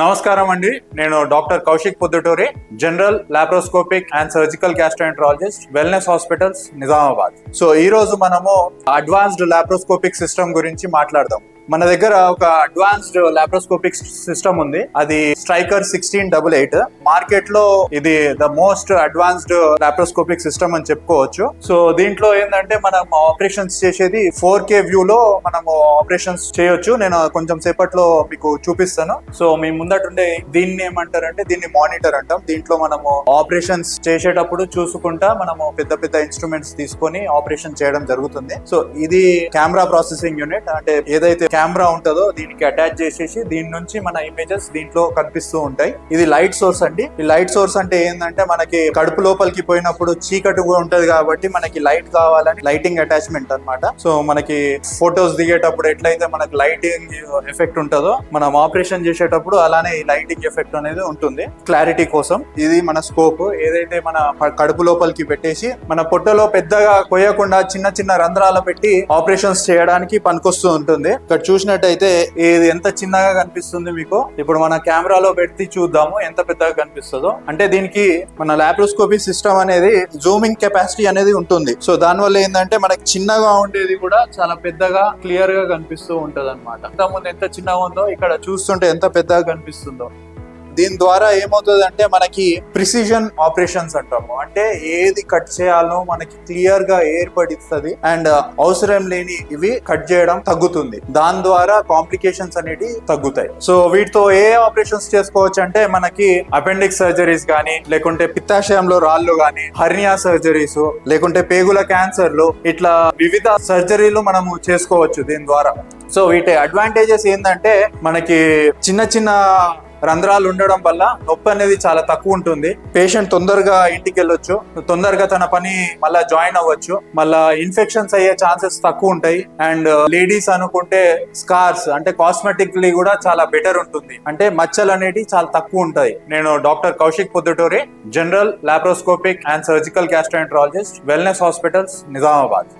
నమస్కారం అండి. నేను doctor Kaushik Podduturi general laparoscopic and surgical gastroenterologist wellness hospitals Nizamabad. So ఈ రోజు మనము అడ్వాన్స్డ్ లాప్రోస్కోపిక్ సిస్టమ్ గురించి మాట్లాడదాం. మన దగ్గర ఒక అడ్వాన్స్డ్ లాప్రోస్కోపిక్ సిస్టమ్ ఉంది. అది స్ట్రైకర్ సిక్స్టీన్ డబుల్ ఎయిట్ మార్కెట్లో ఇది the most advanced laparoscopic system అని చెప్పుకోవచ్చు. సో దీంట్లో ఏంటంటే మనం ఆపరేషన్స్ చేసేది ఫోర్ కే వ్యూ లో మనము ఆపరేషన్స్ చేయొచ్చు. నేను కొంచెం సేపట్లో మీకు చూపిస్తాను. సో మీ ముందటుండే దీన్ని ఏమంటారంటే దీన్ని మానిటర్ అంటాం. దీంట్లో మనము ఆపరేషన్స్ చేసేటప్పుడు చూసుకుంటా మనము పెద్ద పెద్ద ఇన్స్ట్రుమెంట్స్ తీసుకొని ఆపరేషన్ చేయడం జరుగుతుంది. సో ఇది కెమెరా ప్రాసెసింగ్ యూనిట్ అంటే ఏదైతే కెమెరా ఉంటుందో దీనికి అటాచ్ చేసేసి దీని నుంచి మన ఇమేజెస్ దీంట్లో కనిపిస్తూ ఉంటాయి. ఇది లైట్ సోర్స్ అండి. ఈ లైట్ సోర్స్ అంటే ఏంటంటే మనకి కడుపు లోపలికి పోయినప్పుడు చీకటి కూడా ఉంటది కాబట్టి మనకి లైట్ కావాలని లైటింగ్ అటాచ్మెంట్ అన్నమాట. సో మనకి ఫొటోస్ దిగేటప్పుడు ఎట్లయితే మనకి లైటింగ్ ఎఫెక్ట్ ఉంటుందో మనం ఆపరేషన్ చేసేటప్పుడు అలానే ఈ లైటింగ్ ఎఫెక్ట్ అనేది ఉంటుంది. క్లారిటీ కోసం. ఇది మన స్కోప్ ఏదైతే మన కడుపు లోపలికి పెట్టేసి మన పొట్టలో పెద్దగా కొయ్యకుండా చిన్న చిన్న రంధ్రాలు పెట్టి ఆపరేషన్స్ చేయడానికి పనికొస్తూ ఉంటుంది. ఇక్కడ చూసినట్టయితే ఇది ఎంత చిన్నగా కనిపిస్తుంది మీకు? ఇప్పుడు మన కెమెరాలో పెట్టి చూద్దాము ఎంత పెద్దగా కనిపిస్తుందో. అంటే దీనికి మన లాప్రోస్కోపీ సిస్టమ్ అనేది జూమింగ్ కెపాసిటీ అనేది ఉంటుంది. సో దానివల్ల ఏంటంటే మనకి చిన్నగా ఉండేది కూడా చాలా పెద్దగా క్లియర్గా కనిపిస్తూ ఉంటది అనమాట ముందు ఎంత చిన్నగా ఉందో ఇక్కడ చూస్తుంటే ఎంత పెద్దగా కనిపిస్తుందో. దీని ద్వారా ఏమవుతుంది అంటే మనకి ప్రిసిజన్ ఆపరేషన్స్ అంటాము. అంటే ఏది కట్ చేయాలో మనకి క్లియర్గా ఏర్పడిస్తుంది అండ్ uh, అవసరం లేని ఇవి కట్ చేయడం తగ్గుతుంది. దాని ద్వారా కాంప్లికేషన్స్ అనేవి తగ్గుతాయి. సో వీటితో ఏ ఆపరేషన్స్ చేసుకోవచ్చు అంటే మనకి అపెండిక్స్ సర్జరీస్ కానీ లేకుంటే పిత్తాశయంలో రాళ్ళు కానీ హర్నియా సర్జరీస్ లేకుంటే పేగుల క్యాన్సర్లు ఇట్లా వివిధ సర్జరీలు మనము చేసుకోవచ్చు దీని ద్వారా. సో వీటి అడ్వాంటేజెస్ ఏంటంటే మనకి చిన్న చిన్న రంధ్రాలు ఉండడం వల్ల నొప్పి అనేది చాలా తక్కువ ఉంటుంది. పేషెంట్ తొందరగా ఇంటికి వెళ్ళొచ్చు తొందరగా తన పని మళ్ళా జాయిన్ అవ్వచ్చు. మళ్ళా ఇన్ఫెక్షన్స్ అయ్యే ఛాన్సెస్ తక్కువ ఉంటాయి. అండ్ లేడీస్ uh, అనుకుంటే స్కార్స్ అంటే కాస్మెటిక్లీ కూడా చాలా బెటర్ ఉంటుంది. అంటే మచ్చలు అనేవి చాలా తక్కువ ఉంటాయి. నేను doctor Kaushik Podduturi general laparoscopic and surgical gastroenterologist wellness hospitals Nizamabad.